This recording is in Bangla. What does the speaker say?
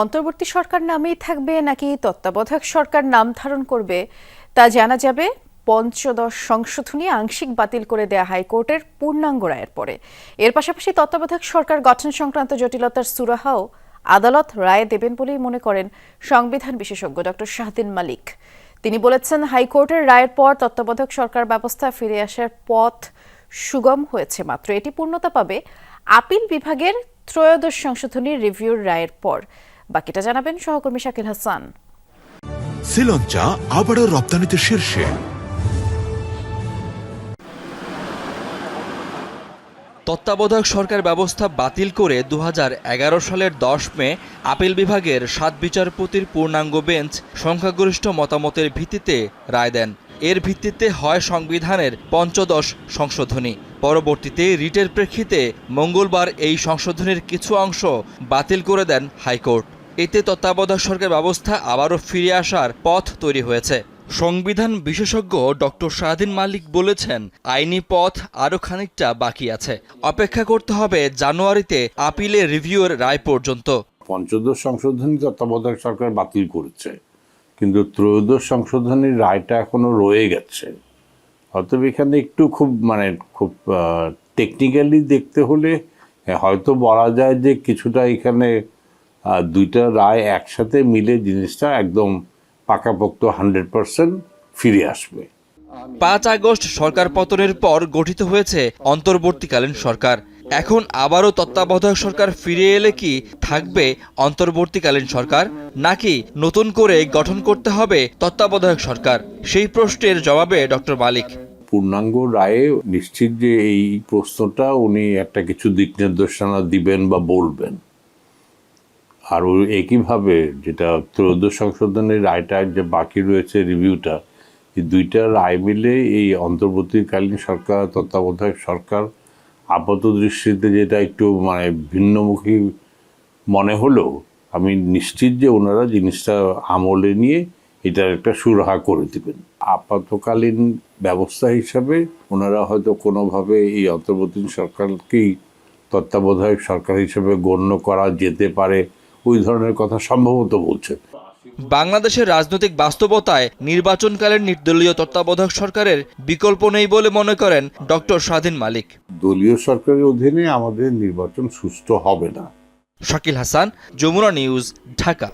অন্তর্বর্তী সরকার নামেই থাকবে নাকি তত্ত্বাবধায়ক সরকার নাম ধারণ করবে তা জানা যাবে। পঞ্চদশ সংশোধনী আংশিক বাতিল করে দেয়া হাইকোর্টের পূর্ণাঙ্গ রায়ের পরে। এর পাশাপাশি তত্ত্বাবধায়ক সরকার গঠন সংক্রান্ত জটিলতার সুরাহাও আদালত রায় দেবেন বলেই মনে করেন সংবিধান বিশেষজ্ঞ ডক্টর শাহদিন মালিক। তিনি বলেছেন, হাইকোর্টের রায়ের পর তত্ত্বাবধায়ক সরকার ব্যবস্থা ফিরে আসার পথ সুগম হয়েছে মাত্র। এটি পূর্ণতা পাবে। আপিল বিভাগের ত্রয়োদশ সংশোধনীর রিভিউর রায়ের পর। বাকিটা জানাবেন সহকর্মী শাকিল হাসান। শ্রীলঞ্চা আবারও রপ্তানিতে শীর্ষে। তত্ত্বাবধায়ক সরকার ব্যবস্থা বাতিল করে দু হাজার এগারো সালের দশ মে আপিল বিভাগের সাত বিচারপতির পূর্ণাঙ্গ বেঞ্চ সংখ্যাগরিষ্ঠ মতামতের ভিত্তিতে রায় দেন। এর ভিত্তিতে হয় সংবিধানের পঞ্চদশ সংশোধনী। পরবর্তীতে রিটের প্রেক্ষিতে মঙ্গলবার এই সংশোধনীর কিছু অংশ বাতিল করে দেন হাইকোর্ট। এতে তত্ত্বাবধায়ক সরকার ব্যবস্থা আবারও ফিরে আসার পথ তৈরি হয়েছে। সংবিধান বিশেষজ্ঞ ডক্টর শাহদিন মালিক বলেছেন আইনি পথ আরও খানিকটা বাকি আছে। অপেক্ষা করতে হবে জানুয়ারিতে আপিলে রিভিউয়ের রায় পর্যন্ত। পঞ্চদশ সংশোধনী তত্ত্বাবধায়ক সরকার বাতিল করেছে কিন্তু ত্রয়োদশ সংশোধনীর রায়টা এখনও রয়ে গেছে। অতএব এখানে একটু খুব মানে খুব টেকনিক্যালি দেখতে হলে হ্যাঁ, হয়তো বলা যায় যে কিছুটা এখানে দুইটা রায় একসাথে মিলে জিনিসটা একদম পাকাপোক্ত হান্ড্রেড পার্সেন্ট ফিরে আসবে। পাঁচ আগস্ট সরকার পতনের পর গঠিত হয়েছে অন্তর্বর্তীকালীন সরকার। এখন আবারও তত্ত্বাবধায়ক সরকার ফিরে এলে কি থাকবে অন্তর্বর্তীকালীন সরকার নাকি নতুন করে গঠন করতে হবে তত্ত্বাবধায়ক সরকার? সেই প্রশ্নের জবাবে ডক্টর মালিক। পূর্ণাঙ্গ রায়ে নিশ্চিত যে এই প্রশ্নটা উনি একটা কিছু দিক নির্দেশনা দিবেন বা বলবেন। আর ওই একইভাবে যেটা ত্রয়োদশ সংশোধনের রায়টা যে বাকি রয়েছে রিভিউটা, এই দুইটা রায় মিলে এই অন্তর্বর্তীকালীন সরকার, তত্ত্বাবধায়ক সরকার আপাত দৃষ্টিতে যেটা একটু মানে ভিন্নমুখী মনে হলো আমি নিশ্চিত যে ওনারা জিনিসটা আমলে নিয়ে এটার একটা সুরাহা করে দিবেন। আপাতকালীন ব্যবস্থা হিসাবে ওনারা হয়তো কোনোভাবে এই অন্তর্বর্তী সরকারকেই তত্ত্বাবধায়ক সরকার হিসেবে গণ্য করা যেতে পারে ওই ধরনের কথা সম্ভবত বলছেন। বাংলাদেশের রাজনৈতিক বাস্তবতায় নির্বাচনকালের নির্দলীয় তত্ত্বাবধায়ক সরকারের বিকল্প নেই বলে মনে করেন ডক্টর স্বাধীন মালিক। দলীয় সরকারের অধীনে আমাদের নির্বাচন সুস্থ হবে না। শাকিল হাসান যমুনা নিউজ ঢাকা।